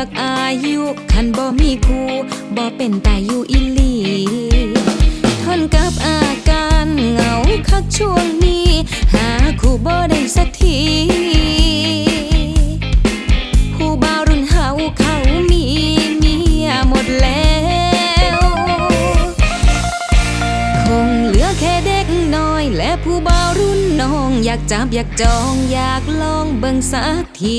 อกอายุ คันบ่มีคู่บ่เป็นตายอยู่อีหลีทนกับอาการเหงาคักช่วงนี้ หาคู่บ่ได้สักทีผู้บ่าวรุ่นเฮาเขามีเมียหมดแล้ว คงเหลือแค่เด็กน้อย และผู้บ่าวรุ่นน้อง อยากจับอยากจองอยากลองเบิ่งสักที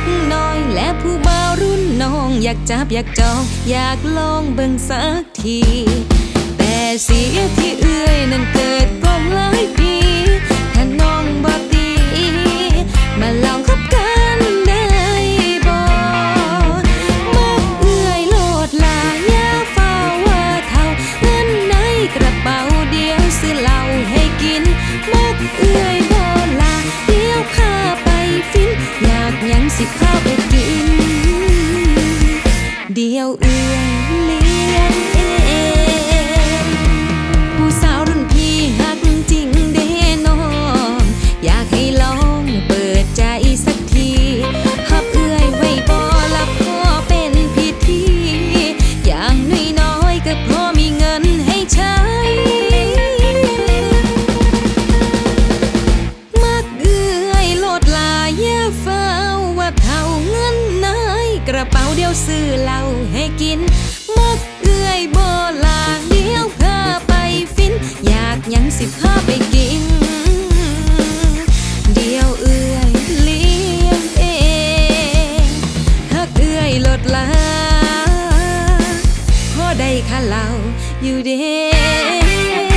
กน้อย และผู้บ่าวรุ่นน้อง อยากจับอยากจอง อยากลองเบิ่งสักที แต่เสียที่เอื้อยนั้นเกิดก่อน ระเป๋าเดียวซื้อเหล้าให้กินมักเอื้อยโบ่ลาเดียวพาไปฟิน อยากยังสิพาไปกิน เดียวเอื้อยเลี้ยงเองหักเอื้อยลดลาพอได้ค่าเหล้าอยู่เด้